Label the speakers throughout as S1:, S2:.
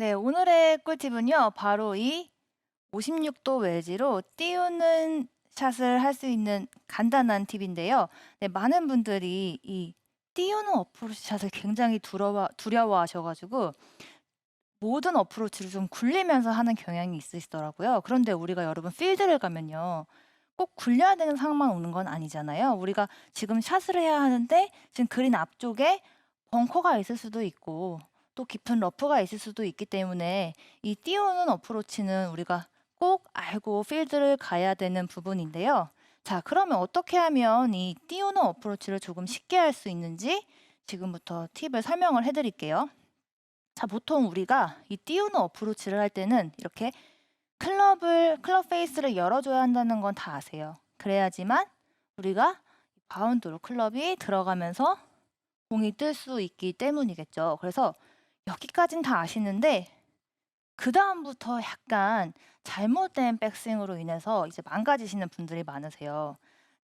S1: 네, 오늘의 꿀팁은요. 바로 이 56도 외지로 띄우는 샷을 할 수 있는 간단한 팁인데요. 네, 많은 분들이 이 띄우는 어프로치 샷을 굉장히 두려워, 두려워하셔가지고 모든 어프로치를 좀 굴리면서 하는 경향이 있으시더라고요. 그런데 우리가 여러분 필드를 가면요. 꼭 굴려야 되는 상황만 오는 건 아니잖아요. 우리가 지금 샷을 해야 하는데 지금 그린 앞쪽에 벙커가 있을 수도 있고 또 깊은 러프가 있을 수도 있기 때문에 이 띄우는 어프로치는 우리가 꼭 알고 필드를 가야 되는 부분인데요. 자, 그러면 어떻게 하면 이 띄우는 어프로치를 조금 쉽게 할 수 있는지 지금부터 팁을 설명을 해드릴게요. 자, 보통 우리가 이 띄우는 어프로치를 할 때는 이렇게 클럽을 클럽 페이스를 열어줘야 한다는 건 다 아세요. 그래야지만 우리가 바운드로 클럽이 들어가면서 공이 뜰 수 있기 때문이겠죠. 그래서 여기까진 다 아시는데 그 다음부터 약간 잘못된 백스윙으로 인해서 이제 망가지시는 분들이 많으세요.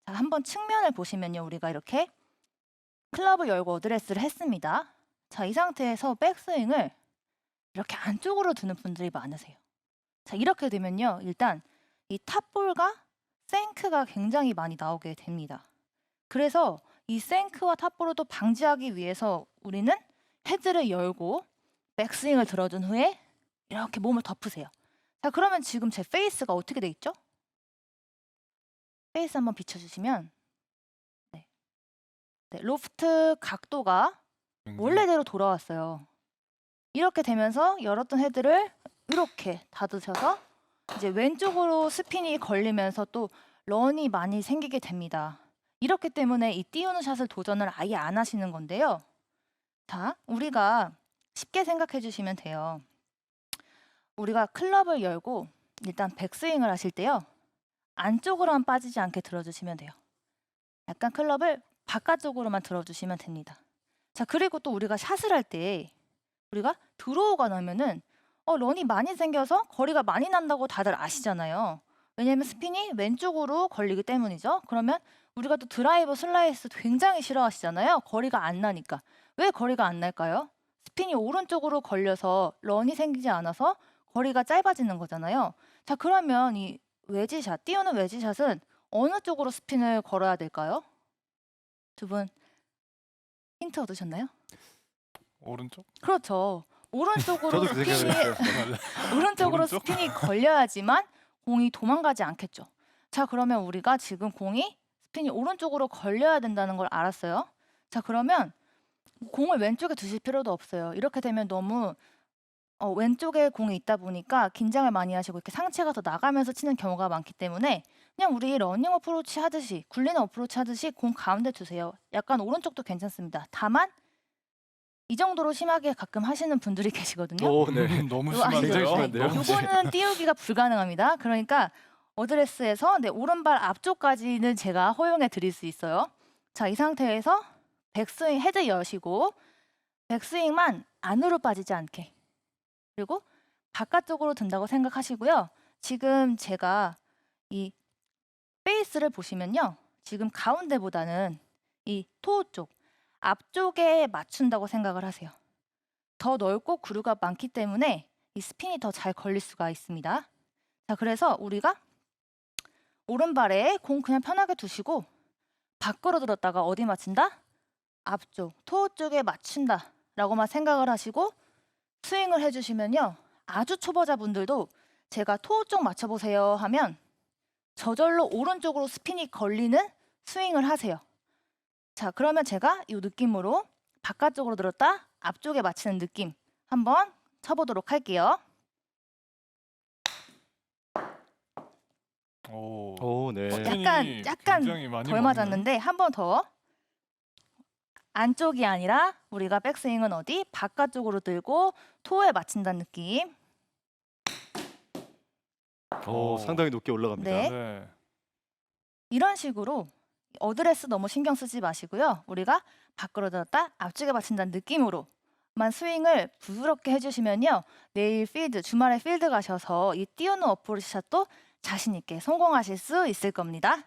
S1: 자, 한번 측면을 보시면요, 우리가 이렇게 클럽을 열고 어드레스를 했습니다. 자, 이 상태에서 백스윙을 이렇게 안쪽으로 두는 분들이 많으세요. 자, 이렇게 되면요, 일단 이 탑볼과 생크가 굉장히 많이 나오게 됩니다. 그래서 이 생크와 탑볼을 또 방지하기 위해서 우리는 헤드를 열고 백스윙을 들어준 후에 이렇게 몸을 덮으세요. 자, 그러면 지금 제 페이스가 어떻게 돼 있죠? 페이스 한번 비춰주시면 네. 네, 로프트 각도가 원래대로 돌아왔어요. 이렇게 되면서 열었던 헤드를 이렇게 닫으셔서 이제 왼쪽으로 스핀이 걸리면서 또 런이 많이 생기게 됩니다. 이렇기 때문에 이 띄우는 샷을 도전을 아예 안 하시는 건데요. 자, 우리가 쉽게 생각해 주시면 돼요. 우리가 클럽을 열고 일단 백스윙을 하실 때요. 안쪽으로만 빠지지 않게 들어주시면 돼요. 약간 클럽을 바깥쪽으로만 들어주시면 됩니다. 자, 그리고 또 우리가 샷을 할 때 우리가 들어오가 나면은 어, 런이 많이 생겨서 거리가 많이 난다고 다들 아시잖아요. 왜냐면 스핀이 왼쪽으로 걸리기 때문이죠. 그러면 우리가 또 드라이버 슬라이스 굉장히 싫어하시잖아요. 거리가 안 나니까. 왜 거리가 안 날까요? 스핀이 오른쪽으로 걸려서 런이 생기지 않아서 거리가 짧아지는 거잖아요. 자, 그러면 이 외지샷, 띄우는 외지샷은 어느 쪽으로 스핀을 걸어야 될까요? 두 분 힌트 얻으셨나요?
S2: 오른쪽?
S1: 그렇죠. 오른쪽으로
S3: 저도 그
S1: 스핀이
S3: 생각을 했어요.
S1: 오른쪽으로
S2: 오른쪽?
S1: 스핀이 걸려야지만 공이 도망가지 않겠죠. 자, 그러면 우리가 지금 공이 스핀이 오른쪽으로 걸려야 된다는 걸 알았어요. 자, 그러면 공을 왼쪽에 두실 필요도 없어요. 이렇게 되면 너무 어, 왼쪽에 공이 있다 보니까 긴장을 많이 하시고 이렇게 상체가 더 나가면서 치는 경우가 많기 때문에 그냥 우리 러닝 어프로치 하듯이 굴리는 어프로치 하듯이 공 가운데 두세요. 약간 오른쪽도 괜찮습니다. 다만 이 정도로 심하게 가끔 하시는 분들이 계시거든요.
S3: 오, 네.
S2: 음, 너무
S1: 이거 아시죠?
S3: 굉장히
S2: 심한데요.
S1: 요거는 띄우기가 불가능합니다. 그러니까 어드레스에서 네, 오른발 앞쪽까지는 제가 허용해 드릴 수 있어요. 자, 이 상태에서 백스윙 헤드 여시고 백스윙만 안으로 빠지지 않게 그리고 바깥쪽으로 든다고 생각하시고요. 지금 제가 이 베이스를 보시면요. 지금 가운데보다는 이토 쪽, 앞쪽에 맞춘다고 생각을 하세요. 더 넓고 구루가 많기 때문에 이 스핀이 더 잘 걸릴 수가 있습니다. 자, 그래서 우리가 오른발에 공 그냥 편하게 두시고 밖으로 들었다가 어디 맞춘다? 앞쪽, 토 쪽에 맞춘다 라고만 생각을 하시고 스윙을 해주시면요. 아주 초보자분들도 제가 토 쪽 맞춰보세요 하면 저절로 오른쪽으로 스핀이 걸리는 스윙을 하세요. 자, 그러면 제가 이 느낌으로 바깥쪽으로 들었다 앞쪽에 맞히는 느낌 한번 쳐보도록 할게요.
S2: 오.
S3: 오, 네.
S2: 스핀이
S1: 약간 약간
S2: 굉장히 많이
S1: 덜 맞았는데 한 번 더. 안쪽이 아니라 우리가 백스윙은 어디 바깥쪽으로 들고 토에 맞춘다는 느낌.
S3: 오, 상당히 높게 올라갑니다.
S1: 네.
S2: 네.
S1: 이런 식으로 어드레스 너무 신경 쓰지 마시고요. 우리가 밖으로 들었다 앞쪽에 맞춘다는 느낌으로만 스윙을 부드럽게 해주시면요. 내일 필드 주말에 필드 가셔서 이 띄우는 어프로치 샷도 자신 있게 성공하실 수 있을 겁니다.